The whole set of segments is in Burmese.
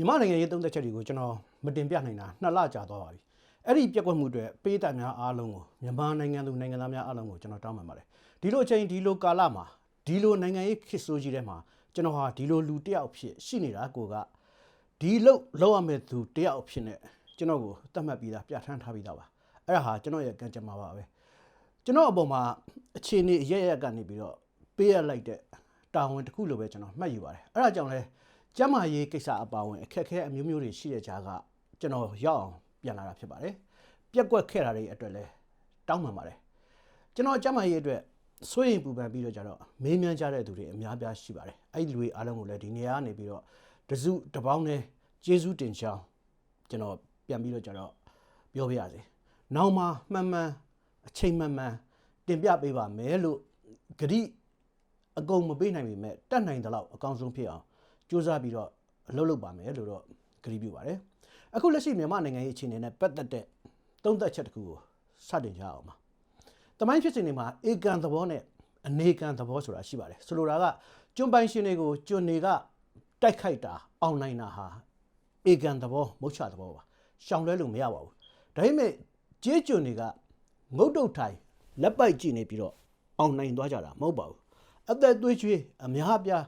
မြန်မာနိုင်ငံရေးသုံးသက်ချက်တွေကိုကျွန်တော်မတင်ပြနိုင်တာနှစ်လကြာသွားပါပြီအဲ့ဒီပြက်ကွက်မှုတွေပေးတပ်များအားလုံးကိုမြန်မာနိုင်ငံသူနိုင်ငံသားများအားလုံးကိုကျွန်တော်တောင်းပန်ပါတယ်ဒီလိုအချိန်ဒီလိုကာလမှာဒီလိုနိုင်ငံရေးခေတ်ဆိုးကြီးထဲမှာကျွန်တော်ဟာဒီလိုလူတစ်ယောက်ဖြစ်ရှိနေတာကိုကဒီလို့လောက်ရမယ့်သူတစ်ယောက်ဖြစ်နေကျွန်တော်ကိုသတ်မှတ်ပြီးသားပြဋ္ဌာန်းထားပြီးသားပါအဲ့ဒါဟာကျွန်တော်ရဲ့ကံကြမ္မာပါပဲကျွန်တော်အပေါ်မှာအခြေအနေအရရက်ကနေပြီးတော့ပေးရလိုက်တဲ့တာဝန်တစ်ခုလိုပဲကျွန်တော်မှတ်ယူပါတယ်အဲ့ဒါကြောင့်လဲ ကျမ်းမာရေးကိစ္စအပါအဝင်အခက်အခဲအမျိုးမျိုးတွေရှိတဲ့ကြားကကျွန်တော်ရောက်အောင်ပြန်လာတာဖြစ်ပါတယ်။ပြက်ကွက်ခဲ့တာတွေအတွက်လည်းတောင်းပန်ပါတယ်။ကျွန်တော်ကျမ်းမာရေးအတွက်စိုးရင်ပူပန်ပြီးတော့ကြတော့မေးမြန်းကြတဲ့သူတွေအများပြားရှိပါတယ်။အဲ့ဒီလူတွေအားလုံးကိုလည်းဒီနေရာကနေပြီးတော့တစုတစ်ပေါင်းနဲ့ကျေးဇူးတင်ချောင်းကျွန်တော်ပြန်ပြီးတော့ကြတော့ပြောပြရစေ။နောက်မှမှန်မှန်အချိန်မှန်မှန်တင်ပြပေးပါမယ်လို့ဂရိအကုန်မပေးနိုင်ပေမဲ့တတ်နိုင်တဲ့လောက်အကောင်းဆုံးဖြစ်အောင် ကြိုးစားပြီးတော့အလုပ်လုပ်ပါမယ်လို့တော့ကတိပြုပါတယ်အခုလက်ရှိမြန်မာနိုင်ငံရေးအခြေအနေနဲ့ပတ်သက်တဲ့သုံးသက်ချက်တစ်ခုကိုစတင်ကြအောင်ပါတမိုင်းဖြစ်စဉ်တွေမှာအေကန်သဘောနဲ့အနေကန်သဘောဆိုတာရှိပါတယ်ဆိုလိုတာကကျွန်းပိုင်ရှင်တွေကိုကျွန်းတွေကတိုက်ခိုက်တာအောင်နိုင်တာဟာအေကန်သဘောမုတ်ချသဘောပါရှောင်လွဲလို့မရပါဘူးဒါပေမဲ့ကျေးကျွန်းတွေကငုတ်တုတ်ထိုင်လက်ပိုက်ကြည့်နေပြီးတော့အောင်နိုင်သွားကြတာမဟုတ်ပါဘူးအသက်သွေးချွေးအများအပြား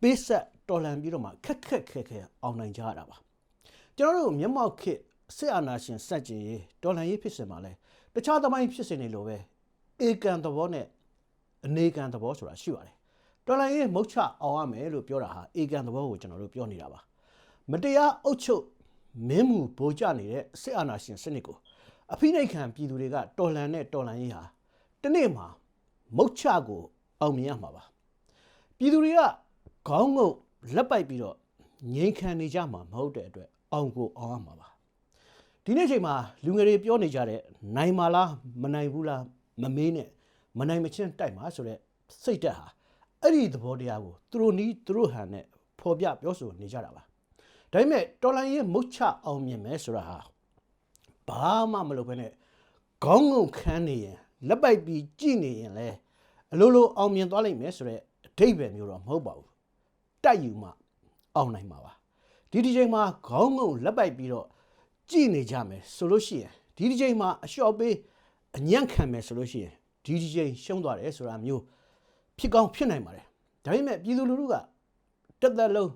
ပေးဆက် တော်လှန်ပြီးတော့မှခက်ခက်ခဲခဲအောင်နိုင်ကြရတာပါကျွန်တော်တို့မျက်မှောက်ခေတ်စစ်အာဏာရှင်စက်ကျင်ရေးတော်လှန်ရေးဖြစ်စဉ်မှာလဲတခြားသမိုင်းဖြစ်စဉ်တွေလိုပဲအေကန်သဘောနဲ့အနေကန်သဘောဆိုတာရှိပါတယ်တော်လှန်ရေးမုတ်ချအောင်ရမယ်လို့ပြောတာဟာအေကန်သဘောကိုကျွန်တော်တို့ပြောနေတာပါမတရားအုပ်ချုပ်မင်းမှုဗိုလ်ကျနေတဲ့စစ်အာဏာရှင်စနစ်ကိုအဖိနှိတ်ခံပြည်သူတွေကတော်လှန်တဲ့တော်လှန်ရေးဟာတစ်နေ့မှာမုတ်ချကိုအောင်မြင်ရမှာပါပြည်သူတွေကခေါင်းငုံ လက်ပိုက်ပြီးတော့ငြိမ်ခံနေကြမှာမဟုတ်တဲ့အတွက်အောင်ကိုအောင်ရမှာပါဒီနေ့ချိန်မှာလူငယ်တွေပြောနေကြတဲ့နိုင်မလားမနိုင်ဘူးလားမမေးနဲ့မနိုင်မချင်းတိုက်မှာဆိုတဲ့စိတ်တက်ဟာအဲ့ဒီသဘောတရားကိုသူတို့နီးသူတို့ဟန်နဲ့ဖော်ပြပြောဆိုနေကြတာပါဒါပေမဲ့တော်လိုင်းရဲ့မုတ်ချအောင်မြင်မယ်ဆိုတာဟာဘာမှမလုပ်ဘဲနဲ့ခေါင်းငုံခန်းနေရင်လက်ပိုက်ပြီးကြည်နေရင်လဲအလိုလိုအောင်မြင်သွားလိမ့်မယ်ဆိုတော့အဓိပ္ပာယ်မျိုးတော့မဟုတ်ပါဘူး တိုက်ယူမှအောင်နိုင်မှာပါဒီဒီချိန်မှာခေါင်းငုံလက်ပိုက်ပြီးတော့ကြည်နေကြမယ်ဆိုလို့ရှိရင်ဒီဒီချိန်မှာအလျှော့ပေးအညံ့ခံမယ်ဆိုလို့ရှိရင်ဒီဒီချိန်ရှုံးသွားတယ်ဆိုတာမျိုးဖြစ်ကောင်းဖြစ်နိုင်ပါတယ်ဒါပေမဲ့ပြည်သူလူထုကတက်သက်လုံး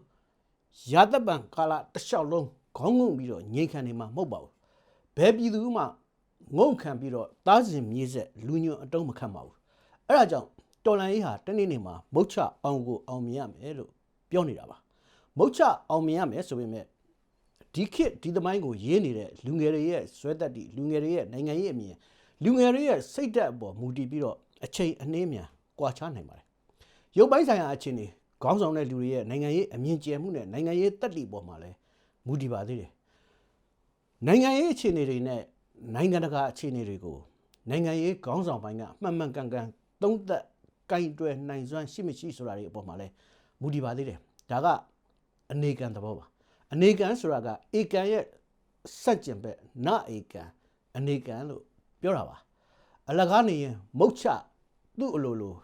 ရာသက်ပံကာလတစ်လျှောက်လုံးခေါင်းငုံပြီးတော့ငြိမ်ခံနေမှာမဟုတ်ပါဘူးဘယ်ပြည်သူမှငုံခံပြီးတော့တားစဉ်မြေးဆက်လူညွန့်အတုံးမခံပါဘူးအဲ့ဒါကြောင့်တော်လန်ရေးဟာတနေ့နေ့မှာမုတ်ချအောင်ကိုအောင်မြင်ရမယ်လို့ ပြောနေတာပါမုတ်ချအောင်မြင်ရမယ်ဆိုပေမဲ့ဒီခေတ်ဒီသမိုင်းကိုရေးနေတဲ့လူငယ်တွေရဲ့ဇွဲတက်တီလူငယ်တွေရဲ့နိုင်ငံရေးအမြင်လူငယ်တွေရဲ့စိတ်ဓာတ်အပေါ်မူတည်ပြီးတော့အချိန်အနှင်းမြန်ကွာခြားနိုင်ပါတယ်ရုပ်ပိုင်းဆိုင်ရာအခြေအနေခေါင်းဆောင်တဲ့လူတွေရဲ့နိုင်ငံရေးအမြင်ကျယ်မှုနဲ့နိုင်ငံရေးတက်တီပေါ်မှာလည်းမူတည်ပါသေးတယ်နိုင်ငံရေးအခြေအနေတွေနဲ့နိုင်ငံတကာအခြေအနေတွေကိုနိုင်ငံရေးခေါင်းဆောင်ပိုင်းကမှန်မှန်ကန်ကန်သုံးသပ်ကင်တွယ်နိုင်စွမ်းရှိမရှိဆိုတာတွေအပေါ်မှာလဲ မူတည်ပါသေးတယ်ဒါကအနေကန်သဘောပါအနေကန်ဆိုတာကအေကန်ရဲ့စက်ကျင်ဘက်နအေကန်အနေကန်လို့ပြောတာပါအလကားနေရင်မုတ်ချသူ့အလိုလို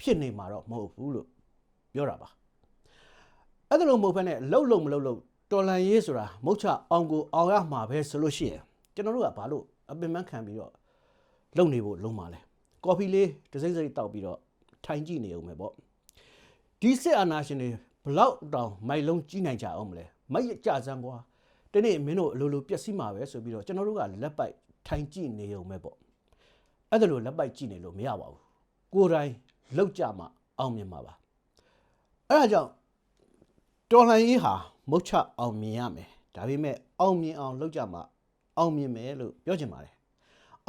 ဖြစ်နေမှာတော့မဟုတ်ဘူးလို့ပြောတာပါအဲ့ဒါလို့မဟုတ်ဘဲနဲ့လှုပ်လို့မလှုပ်လို့တော်လန်ရေးဆိုတာမုတ်ချအောင်ကိုအောင်ရမှာပဲဆိုလို့ရှိရင်ကျွန်တော်တို့ကဘာလို့အပင်ပန်းခံပြီးတော့လုံနေဖို့လုံးပါလဲကော်ဖီလေးတစ်စိမ့်စိမ့်တောက်ပြီးတော့ထိုင်ကြည့်နေအောင်ပဲပေါ့ ဒီစစ်အာဏာရှင်တွေဘလောက်တောင်မိုက်လုံးကြီးနိုင်ကြအောင်မလဲမိုက်ကြစမ်းကွာဒီနေ့မင်းတို့အလိုလိုပျက်စီးမှာပဲဆိုပြီးတော့ကျွန်တော်တို့ကလက်ပိုက်ထိုင်ကြည့်နေအောင်ပဲပေါ့အဲ့ဒါလို့လက်ပိုက်ကြည့်နေလို့မရပါဘူးကိုယ်တိုင်လောက်ကြမှာအောင်မြင်မှာပါအဲ့ဒါကြောင့်တော်လှန်ရေးဟာမုတ်ချအောင်မြင်ရမယ်ဒါပေမဲ့အောင်မြင်အောင်လုပ်ကြမှာအောင်မြင်မယ်လို့ပြောချင်ပါတယ်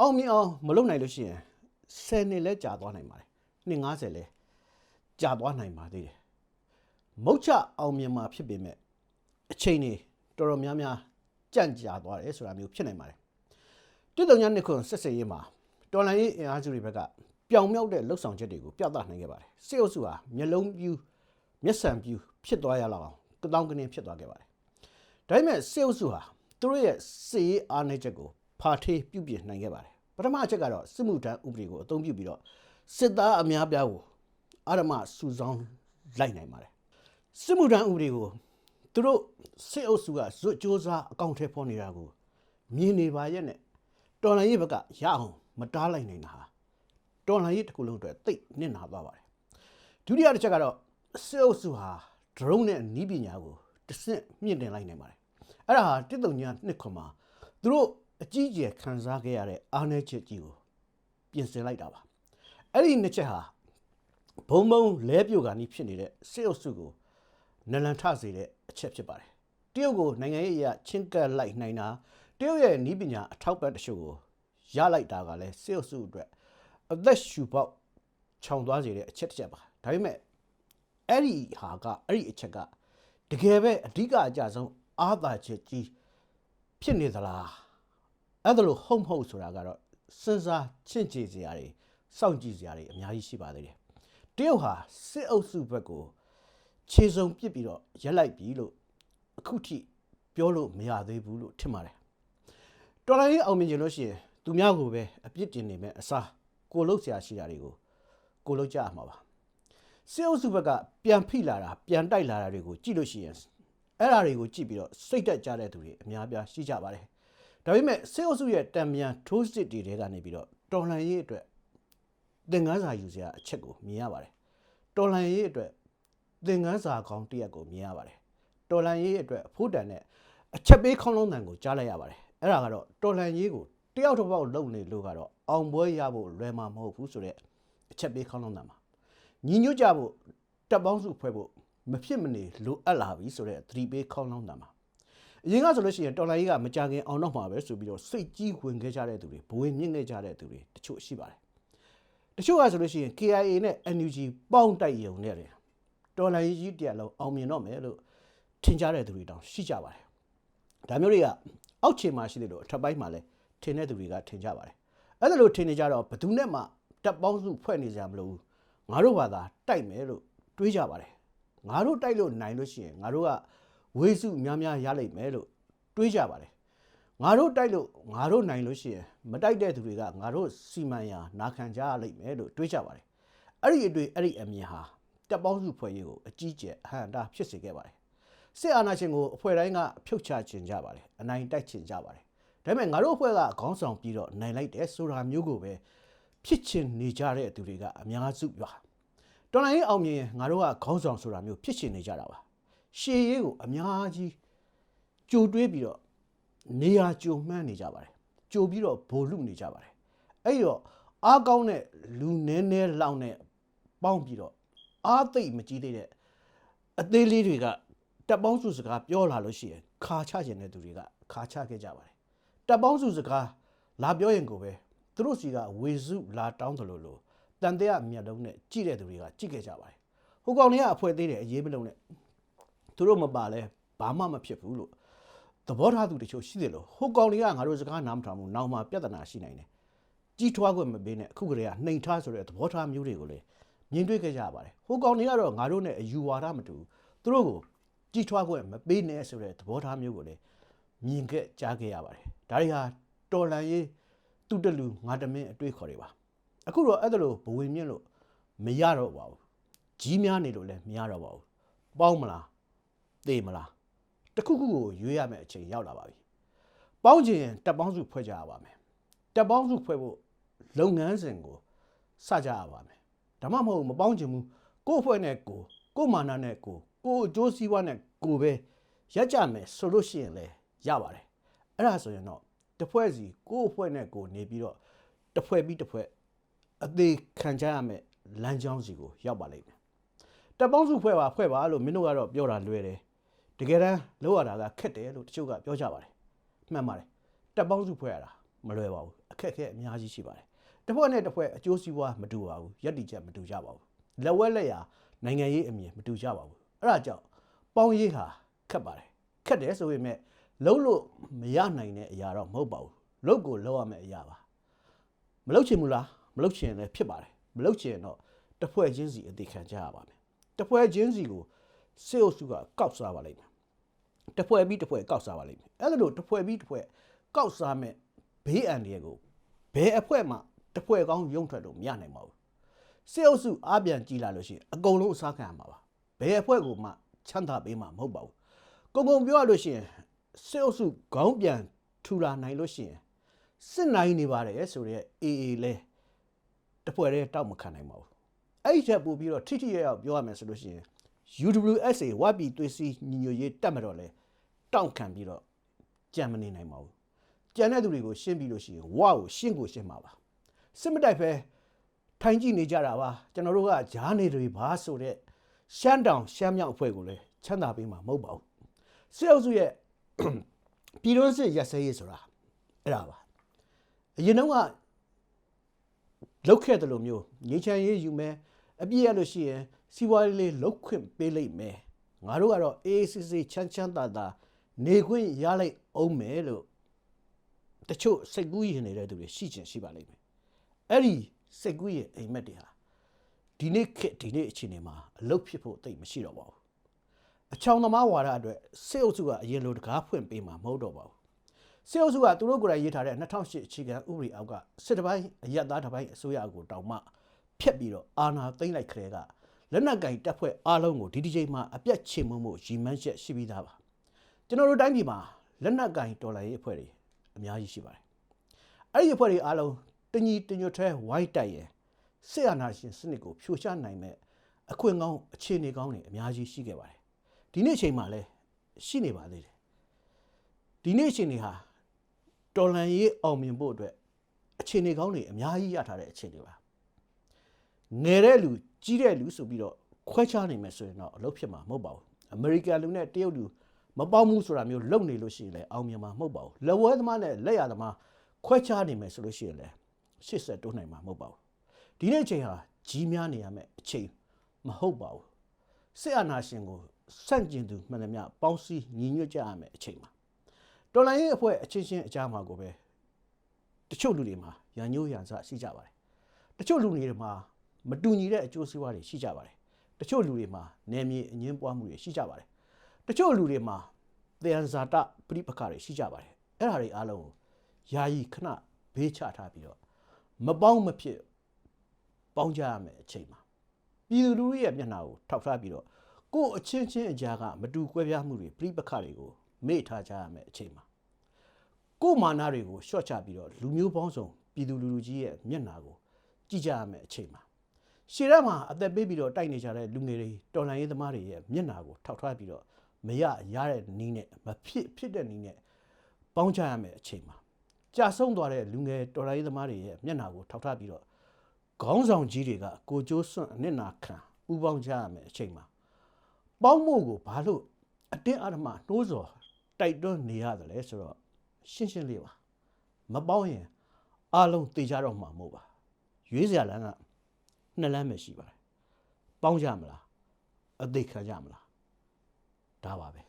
အောင်မြင်အောင်မလုပ်နိုင်လို့ရှိရင်10နှစ်လဲကြာသွားနိုင်ပါတယ်နှစ်90လဲ ကြာသွားနိုင်ပါသေးတယ်မုတ်ချအောင်မြင်မှာဖြစ်ပေမဲ့အချိန်တွေတော်တော်များများကြန့်ကြာသွားတယ်ဆိုတာမျိုးဖြစ်နိုင်ပါတယ်ပြည်တော်ညာနှစ်ခွန်းဆက်စပ်ရေးမှာတော်လှန်ရေးအင်အားစုတွေဘက်ကပြောင်မြောက်တဲ့လှုပ်ဆောင်ချက်တွေကိုပြသနိုင်ခဲ့ပါတယ်စစ်အုပ်စုဟာမျက်လုံးပြူးမျက်စံပြူဖြစ်သွားရလောက်အောင်ကတောင်းကနေဖြစ်သွားခဲ့ပါတယ်။ဒါပေမဲ့စေအုပ်စုဟာသူတို့ရဲ့စီရေးအားနည်းချက်ကိုဖာထေးပြုပြင်နိုင်ခဲ့ပါတယ်။ပထမအချက်ကတော့စစ်မှုထမ်းဥပဒေကိုအသုံးပြုပြီးတော့စစ်သားအများပြားကို အာရမစုဆောင်းလိုက်နိုင်ပါတယ်။စစ်မှုထမ်းဥပဒေကိုသူတို့စစ်အုပ်စုကဇွတ်စ조사အကောင့်ထဲပေါ်နေတာကိုမြင်နေပါရဲ့နဲ့တော်လိုင်းရေးဘက်ကရအောင်မတားလိုက်နိုင်တာဟာတော်လိုင်းရေးတစ်ခုလုံးအတွက်သိပ်နစ်နာသွားပါတယ်ဒုတိယတစ်ချက်ကတော့စစ်အုပ်စုဟာ drone နဲ့နီးပညာကိုတစ်ဆင့်မြင့်တင်လိုက်နိုင်ပါတယ်အဲ့ဒါဟာတစ်တုံညာနှစ်ခွန်မှာသူတို့အကြီးအကျယ်ခံစားခဲ့ရတဲ့အားနည်းချက်ကြီးကိုပြင်ဆင်လိုက်တာပါအဲ့ဒီနှစ်ချက်ဟာ ဘုံဘုံလဲပြိုကန်ကြီးဖြစ်နေတဲ့စစ်အုပ်စုကိုနလန်ထစေတဲ့အချက်ဖြစ်ပါတယ်တရုတ်ကိုနိုင်ငံရေးအရာချင်းကပ်လိုက်နိုင်တာတရုတ်ရဲ့နီးပညာအထောက်ပံ့တချို့ကိုရလိုက်တာကလည်းစစ်အုပ်စုအတွက်အသက်ရှူပေါက်ခြောင်သွားစေတဲ့အချက်တစ်ချက်ပါဒါပေမဲ့အဲ့ဒီဟာကအဲ့ဒီအချက်ကတကယ်ပဲအဓိကအကြဆုံးအာသာချက်ကြီးဖြစ်နေသလားအဲ့ဒါလို့ဟုတ်မဟုတ်ဆိုတာကတော့စဉ်းစားချင့်ချေစရာတွေစောင့်ကြည့်စရာတွေအများကြီးရှိပါသေးတယ် တရုတ်ဟာစစ်အုပ်စုဘက်ကိုခြေစုံပစ်ပြီးတော့ရက်လိုက်ပြီလို့အခုထိပြောလို့မရသေးဘူးလို့ထင်ပါတယ်တော်လိုင်းရေးအောင်မြင်ကြလို့ရှိရင်သူများကိုပဲအပြစ်တင်နေမဲ့အစားကိုလုတ်ဆရာရှိတာတွေကိုကိုလုတ်ကြရမှာပါစစ်အုပ်စုဘက်ကပြန်ဖိလာတာပြန်တိုက်လာတာတွေကိုကြည့်လို့ရှိရင်အဲ့ဓာတွေကိုကြည့်ပြီးတော့စိတ်တက်ကြတဲ့သူတွေအများပြားရှိကြပါတယ်ဒါပေမဲ့စစ်အုပ်စုရဲ့တံမြန်ထိုးစစ်တွေတဲကနေပြီးတော့တော်လှန်ရေးအတွက် သင်ခန်းစာယူစရာအချက်ကိုမြင်ရပါတယ်တော်လှန်ရေးအတွက်သင်ခန်းစာကောင်းတစ်ရက်ကိုမြင်ရပါတယ်တော်လှန်ရေးအတွက်အဖို့တန်နဲ့အချက်ပေးခေါင်းလုံးတန်ကိုကြားလိုက်ရပါတယ်အဲ့ဒါကတော့တော်လှန်ရေးကိုတယောက်တစ်ပေါက်လုံနေလို့ကတော့အောင်ပွဲရဖို့လွယ်မှာမဟုတ်ဘူးဆိုတော့အချက်ပေးခေါင်းလုံးတန်ပါညီညွတ်ကြဖို့တပ်ပေါင်းစုဖွဲ့ဖို့မဖြစ်မနေလိုအပ်လာပြီဆိုတော့သတိပေးခေါင်းလုံးတန်ပါအရင်ကဆိုလို့ရှိရင်တော်လိုင်းကြီးကမကြခင်အောင်တော့မှာပဲဆိုပြီးတော့စိတ်ကြီးဝင်ခဲ့ကြတဲ့သူတွေဘဝင်မြင့်ခဲ့ကြတဲ့သူတွေတချို့ရှိပါတယ် တချို့ကဆိုလို့ရှိရင် KIA နဲ့ NUG ပေါင်းတိုက်ရုံနဲ့တယ်တော်လိုင်းကြီးတရားလုံးအောင်မြင်တော့မယ်လို့ထင်ကြတဲ့သူတွေတောင်ရှိကြပါတယ်ဒါမျိုးတွေကအောက်ခြေမှာရှိတယ်လို့အထက်ပိုင်းမှာလည်းထင်တဲ့သူတွေကထင်ကြပါတယ်အဲ့ဒါလို့ထင်နေကြတော့ဘယ်သူနဲ့မှတပ်ပေါင်းစုဖွဲ့နေကြမလို့ငါတို့ဘာသာတိုက်မယ်လို့တွေးကြပါတယ်ငါတို့တိုက်လို့နိုင်လို့ရှိရင်ငါတို့ကဝေစုများများရလိမ့်မယ်လို့တွေးကြပါတယ် ငါတို့တိုက်လို့ငါတို့နိုင်လို့ရှိရင်မတိုက်တဲ့သူတွေကငါတို့စီမံရာနာခံကြရလိမ့်မယ်လို့တွေးကြပါတယ်အဲ့ဒီအတွေ့အဲ့ဒီအမြင်ဟာတပ်ပေါင်းစုဖွဲ့ရေးကိုအကြီးကျယ်အဟန့်တာဖြစ်စေခဲ့ပါတယ်စစ်အာဏာရှင်ကိုအဖွဲ့တိုင်းကဖြုတ်ချခြင်းကြပါတယ်အနိုင်တိုက်ခြင်းကြပါတယ်ဒါပေမဲ့ငါတို့အဖွဲ့ကခေါင်းဆောင်ပြီးတော့နိုင်လိုက်တယ်ဆိုတာမျိုးကိုပဲဖြစ်ချင်နေကြတဲ့သူတွေကအများစုပါတော်လိုင်းရေးအောင်မြင်ငါတို့ကခေါင်းဆောင်ဆိုတာမျိုးဖြစ်ချင်နေကြတာပါရှေးရေးကိုအများကြီးကြိုတွေးပြီးတော့ နေရာကြိုမှန်းနေကြပါတယ်ကြိုပြီးတော့ဗိုလ်လူနေကြပါတယ်အဲ့တော့အားကောင်းတဲ့လူနဲနဲလောင်းနဲ့ပေါင်းပြီးတော့အားသိမ့်မကြီးသေးတဲ့အသေးလေးတွေကတပ်ပေါင်းစုစကားပြောလာလို့ရှိရင်ခါချခြင်းတဲ့သူတွေကခါချခဲ့ကြပါတယ်တပ်ပေါင်းစုစကားလာပြောရင်ကိုပဲသူတို့စီကဝေစုလာတောင်းတယ်လို့လို့တန်တဲ့အမျက်လုံးနဲ့ကြည့်တဲ့သူတွေကကြည့်ခဲ့ကြပါတယ်ဟိုကောင်တွေကအဖွဲသေးတယ်အရေးမလုံးနဲ့သူတို့မပါလဲဘာမှမဖြစ်ဘူးလို့ သဘောထားသူတချို့ရှိတယ်လို့ဟိုကောင်တွေကငါတို့စကားနားမထောင်ဘူးနောက်မှပြဿနာရှိနိုင်တယ်ကြီးထွားခွင့်မပေးနဲ့အခုကလေးကနှိမ်ထားဆိုတဲ့သဘောထားမျိုးတွေကိုလေမြင်တွေ့ခဲ့ကြရပါတယ်ဟိုကောင်တွေကတော့ငါတို့နဲ့အယူဝါဒမတူဘူးသူတို့ကိုကြီးထွားခွင့်မပေးနဲ့ဆိုတဲ့သဘောထားမျိုးကိုလေမြင်ခဲ့ကြားခဲ့ရပါတယ်ဒါတွေဟာတော်လန်ရေးသူတလူငါတမင်းအတွေ့ခေါ်တွေပါအခုတော့အဲ့ဒါလိုဘဝင်မြင့်လို့မရတော့ပါဘူးကြီးများနေလို့လည်းမရတော့ပါဘူးပေါင်းမလားသေမလား တခုခုကိုရွေးရမယ့်အချိန်ရောက်လာပါပြီပေါင်းချင်ရင်တပ်ပေါင်းစုဖွဲ့ကြရပါမယ်တပ်ပေါင်းစုဖွဲ့ဖို့လုပ်ငန်းစဉ်ကိုစကြရပါမယ်ဒါမှမဟုတ်မပေါင်းချင်ဘူးကိုယ့်အဖွဲ့နဲ့ကိုယ်ကိုယ်မာနနဲ့ကိုယ်ကိုယ်အကျိုးစီးပွားနဲ့ကိုယ်ပဲရက်ကြမယ်ဆိုလို့ရှိရင်လည်းရပါတယ်အဲ့ဒါဆိုရင်တော့တစ်ဖွဲ့စီကိုယ့်အဖွဲ့နဲ့ကိုယ်နေပြီးတော့တစ်ဖွဲ့ပြီးတစ်ဖွဲ့အသေးခံကြရမယ်လမ်းကြောင်းစီကိုရောက်ပါလိမ့်မယ်တပ်ပေါင်းစုဖွဲ့ပါဖွဲ့ပါလို့မင်းတို့ကတော့ပြောတာလွယ်တယ် တကယ်တမ်းလောက်ရတာကခက်တယ်လို့တချို့ကပြောကြပါတယ်မှန်ပါတယ်တပ်ပေါင်းစုဖွဲ့ရတာမလွယ်ပါဘူးအခက်အခဲအများကြီးရှိပါတယ်တစ်ဖွဲ့နဲ့တစ်ဖွဲ့အကျိုးစီးပွားမတူပါဘူးယက်တီချက်မတူကြပါဘူးလက်ဝဲလက်ရာနိုင်ငံရေးအမြင်မတူကြပါဘူးအဲ့ဒါကြောင့်ပေါင်းရေးဟာခက်ပါတယ်ခက်တယ်ဆိုပေမဲ့လုံးလို့မရနိုင်တဲ့အရာတော့မဟုတ်ပါဘူးလုတ်ကိုလောက်ရမယ့်အရာပါမလုတ်ချင်ဘူးလားမလုတ်ချင်လည်းဖြစ်ပါတယ်မလုတ်ချင်တော့တစ်ဖွဲ့ချင်းစီအသေးခံကြရပါမယ်တစ်ဖွဲ့ချင်းစီကိုစေအုပ်စုကကောက်စားပါလိမ့်မယ် တစ်ဖွဲ့ပြီးတစ်ဖွဲ့ကောက်စားပါလိမ့်မယ်အဲ့ဒါလို့တစ်ဖွဲ့ပြီးတစ်ဖွဲ့ကောက်စားမဲ့ဘေးအန္တရာယ်ကိုဘယ်အဖွဲ့မှတစ်ဖွဲ့ကောင်းရုံထွက်လို့မရနိုင်ပါဘူးစေအုပ်စုအားပြန်ကြည့်လာလို့ရှိရင်အကုန်လုံးအစားခံရမှာပါဘယ်အဖွဲ့ကိုမှချမ်းသာပေးမှာမဟုတ်ပါဘူးကုံကုံပြောရလို့ရှိရင်စစ်အုပ်စုခေါင်းပြန်ထူလာနိုင်လို့ရှိရင်စစ်နိုင်နေပါတယ်ဆိုတော့အေးအေးလဲတပွဲတည်းတောက်မခံနိုင်ပါဘူးအဲ့ဒီချက်ပို့ပြီးတော့ထိထိရရပြောရမယ်ဆိုလို့ရှိရင် UWSA ဝပ်ပြည်သွေးစည်းညီညွတ်ရေးတက်မတော့လဲတောင့်ခံပြီးတော့ကြံမနေနိုင်ပါဘူးကြံတဲ့သူတွေကိုရှင်းပြီးလို့ရှိရင်ဝါကိုရှင်းကိုရှင်းမှာပါစစ်မတိုက်ပဲထိုင်ကြည့်နေကြတာပါကျွန်တော်တို့ကဂျားနေတွေပါဆိုတဲ့ရှမ်းတောင်ရှမ်းမြောက်အဖွဲ့ကိုလည်းချမ်းသာပေးမှာမဟုတ်ပါဘူးစစ်အုပ်စုရဲ့ပြည်တွင်းစစ်ရက်စဲရေးဆိုတာအဲ့ဒါပါအရင်တော့ကလောက်ခဲ့တယ်လို့မျိုးငေးချမ်းရေးယူမယ်အပြည့်ရလို့ရှိရင် စီးပွားရေးလေးလောက်ခွင့်ပေးလိုက်မယ်ငါတို့ကတော့ AACC ချမ်းချမ်းသာသာနေခွင့်ရလိုက်အောင်မယ်လို့တချို့စိတ်ကူးရင်နေတဲ့သူတွေရှိချင်ရှိပါလိမ့်မယ်အဲ့ဒီစိတ်ကူးရဲ့အိမ်မက်တွေဟာဒီနေ့ခေတ်ဒီနေ့အချိန်တွေမှာအလုတ်ဖြစ်ဖို့တိတ်မရှိတော့ပါဘူးအချောင်သမားဝါဒအတွက်စစ်အုပ်စုကအရင်လိုတကားဖွင့်ပေးမှာမဟုတ်တော့ပါဘူးစစ်အုပ်စုကသူတို့ကိုယ်တိုင်ရေးထားတဲ့2008အခြေခံဥပဒေအောက်ကစစ်တပိုင်းအရက်သားတစ်ပိုင်းအစိုးရကိုတောင်မှဖျက်ပြီးတော့အာဏာသိမ်းလိုက်ခရဲက လက်နက်ကင်တပ်ဖွဲ့အားလုံးကိုဒီဒီချိန်မှာအပြတ်ချေမှုမှုရီမန်းချက်ရှိပြီးသားပါကျွန်တော်တို့တိုင်းပြည်မှာလက်နက်ကင်တော်လှန်ရေးအဖွဲ့တွေအများကြီးရှိပါတယ်အဲ့ဒီအဖွဲ့တွေအားလုံးတညီတညွတ်ထဲဝိုင်းတိုက်ရင်စစ်အာဏာရှင်စနစ်ကိုဖြိုချနိုင်မဲ့အခွင့်ကောင်းအခြေအနေကောင်းတွေအများကြီးရှိခဲ့ပါတယ်ဒီနေ့အချိန်မှာလည်းရှိနေပါသေးတယ်ဒီနေ့အချိန်တွေဟာတော်လန်ရေးအောင်မြင်ဖို့အတွက်အခြေအနေကောင်းတွေအများကြီးရထားတဲ့အခြေအနေပါငယ်တဲ့လူ ကြီးတဲ့လူဆိုပြီးတော့ခွဲခြားနေမယ်ဆိုရင်တော့အလုပ်ဖြစ်မှာမဟုတ်ပါဘူးအမေရိကန်လူနဲ့တရုတ်လူမပေါင်းဘူးဆိုတာမျိုးလုပ်နေလို့ရှိရင်လည်းအောင်မြင်မှာမဟုတ်ပါဘူးလက်ဝဲသမားနဲ့လက်ရသမားခွဲခြားနေမယ်ဆိုလို့ရှိရင်လည်းရှစ်ဆက်တိုးနိုင်မှာမဟုတ်ပါဘူးဒီနေ့အချိန်ဟာကြီးများနေရမယ့်အချိန်မဟုတ်ပါဘူးစစ်အာဏာရှင်ကိုစန့်ကျင်သူမှန်သမျှပေါင်းစည်းညီညွတ်ကြရမယ်အချိန်မှာတော်လိုင်းရေးအဖွဲ့အချင်းချင်းအကြမှာကိုပဲတချို့လူတွေမှာရန်ညိုးရန်စရှိကြပါတယ်တချို့လူတွေမှာ မတူညီတဲ့အကျိုးစီးပွားတွေရှိကြပါတယ်တချို့လူတွေမှာနယ်မြေအငင်းပွားမှုတွေရှိကြပါတယ်တချို့လူတွေမှာသယံဇာတပြိပခါတွေရှိကြပါတယ်အဲ့ဒါတွေအားလုံးကိုယာယီခဏဘေးချထားပြီးတော့မပေါင်းမဖြစ်ပေါင်းကြရမယ်အချိန်မှာပြည်သူလူထုရဲ့မျက်နှာကိုထောက်ထားပြီးတော့ကိုယ့်အချင်းချင်းအကြားကမတူကွဲပြားမှုတွေပြိပခတွေကိုမေ့ထားကြရမယ်အချိန်မှာကိုယ့်မာနတွေကိုရှော့ချပြီးတော့လူမျိုးပေါင်းစုံပြည်သူလူထုကြီးရဲ့မျက်နှာကိုကြည့်ကြရမယ်အချိန်မှာ ရှေ့ရမှာအသက်ပေးပြီးတော့တိုက်နေကြတဲ့လူငယ်တွေတော်လှန်ရေးသမားတွေရဲ့မျက်နှာကိုထောက်ထားပြီးတော့မရရတဲ့နီးနဲ့မဖြစ်ဖြစ်တဲ့နီးနဲ့ပေါင်းကြရမယ်အချိန်မှာကြာဆုံးသွားတဲ့လူငယ်တော်လှန်ရေးသမားတွေရဲ့မျက်နှာကိုထောက်ထားပြီးတော့ခေါင်းဆောင်ကြီးတွေကကိုကျိုးစွန့်အနစ်နာခံပူပေါင်းကြရမယ်အချိန်မှာပေါင်းမှုကိုဘာလို့အတင်းအဓမ္မနှိုးဆော်တိုက်တွန်းနေရတယ်လဲဆိုတော့ရှင်းရှင်းလေးပါမပေါင်းရင်အလုံးတေကြတော့မှာမဟုတ်ပါရွေးစရာလမ်းက နှစ်လမ်းပဲရှိပါတယ်ပေါင်းကြမလားအသေးခံကြမလားဒါပါပဲ